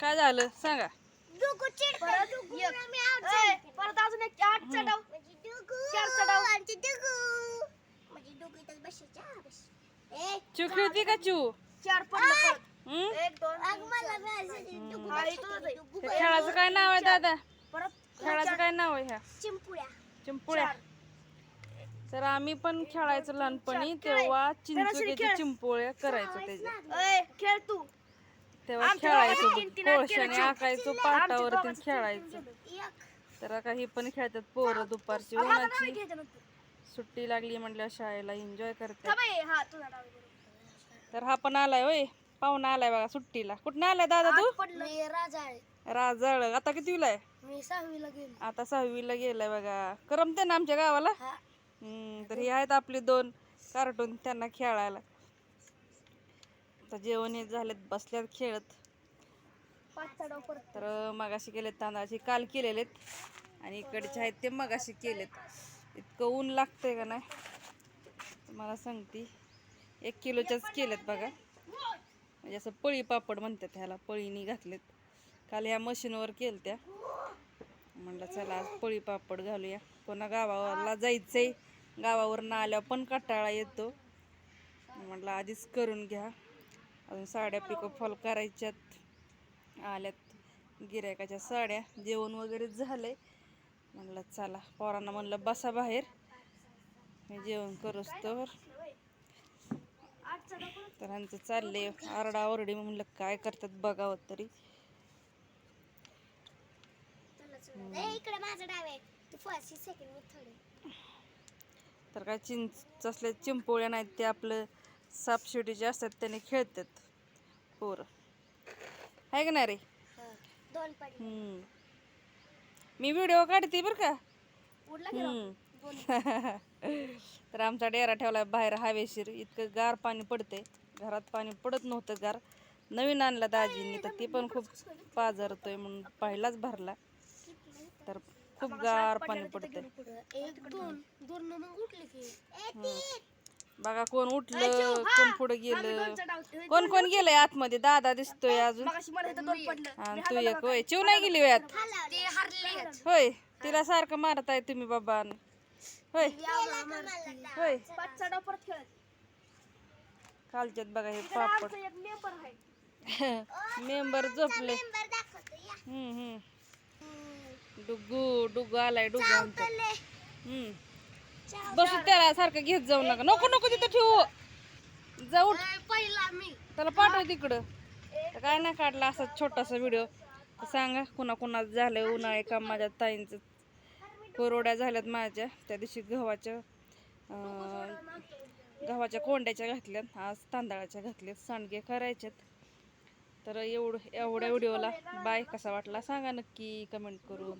काय झालं? सांगा. परत एक. ए, परत अजून एक आठ चढाव. चार चढाव. खेळती का चिव? चार पडलं परत. हम्म? एक दोन तीन, चार. हा, इथं जाईल. त्या खेळाचं काय नाव आहे दादा? परत खेळाचं काय नाव आहे ह्या? चिंपुड्या. चिंपुळ्या तर आम्ही पण खेळायचो लहानपणी तेव्हा चिंचुक्याच्या चिंपोळ्या करायचो त्याच्या ए, खेळ तू. तेव्हा खेळायचो. कोळशाने आकायचो गावात खेळायचो. तर आता ही पण खेळतात पोरं दुपारची. उन्हाची. सुट्टी लागली म्हटल्या शाळेला एन्जॉय करते हा. तर हा पण आलाय होय. पाहुणा आलाय बघा सुट्टीला. कुठं आलाय दादा तू? राजाळे. राजळ. आता कितीला आहे मी सहावीला गेलो. आता सहावीला गेलाय बघा. करमते ना आमच्या गावाला? हा. हम्म, तर हे आहेत आपले दोन कार्टून त्यांना खेळायला. आता जेवण हे झालेत बसल्यात खेळत. तर मगाशी केलेत तांदळाचे काल केलेलेत आणि इकडचे आहेत ते मगाशी केलेत. इतकं ऊन लागतंय का नाही? तुम्हाला सांगते. एक किलोच्याच केलेत बघा. म्हणजे असं पळी पापड म्हणतात ह्याला पळीनी घातलेत. काल ह्या मशीनवर केलं त्या म्हणलं चला आज पळी पापड घालूया. पुन्हा गावाला जायचंय. गावावरनं आल्यावर पण कंटाळा येतो. म्हटलं आधीच करून घ्या. अजून साड्या पिको फॉल करायच्यात. आल्यात गिरायकाच्या साड्या. जेवण वगैरे झालंय. म्हणलं चला पोरांना म्हणलं बसा बाहेर. मी जेवण करूच तर तर ह्यांचं चाललंय आरडाओरडी म्हणलं काय करतात बघावं तरी. आहे. तर काय चिंच असले चिंपोळ्या नाहीत ते आपलं सापशिडीचे असतात त्याने खेळतात पोरं. आहे का नाही रे? दोन पडले हम्म. मी व्हिडिओ काढते बरं का? उडला. तर आमचा डेरा ठेवलाय बाहेर हवेशीर. इतकं गार पाणी पडते घरात पाणी पडत नव्हतं गार. नवीन आणला दाजींनी तर ती पण खूप पाझरतोय म्हणून पहिलाच भरला. तर खूप गार पाणी पडते एक दोन दोन मग उठले की. बघा कोण उठलं कोण पुढे गेलं. कोण कोण गेलंय आतमध्ये? दादा दिसतोय अजून. आणि तू एक होय. चिव नाही गेली वयात ते हरले होय तिला सारखं मारताय तुम्ही बाबा होय. होय. कालच्यात बघा हे पापड. मेंबर आहे. मेंबर झोपले. हम्म हम्म. डुगू डुगू आलाय डुगू हम्म. बसू त्याला सारखं घेत जाऊ नका. नको नको तिथं ठेवू. जाऊ. पहिला मी. त्याला पाठव तिकडं. तर काय नाही काढला असा छोटासा व्हिडिओ सांगा कुणा कुणा झालंय उन्हाळे काम माझ्या ताईंचं. कोरोड्या झाल्यात माझ्या. त्या दिवशी गव्हाच्या गव्हाच्या कोंड्याच्या घातल्यात. आज तांदळाच्या घातल्यात. सांडगे करायच्यात तर एवढं एवढ्या व्हिडिओला बाय कसा वाटला? सांगा नक्की कमेंट करून.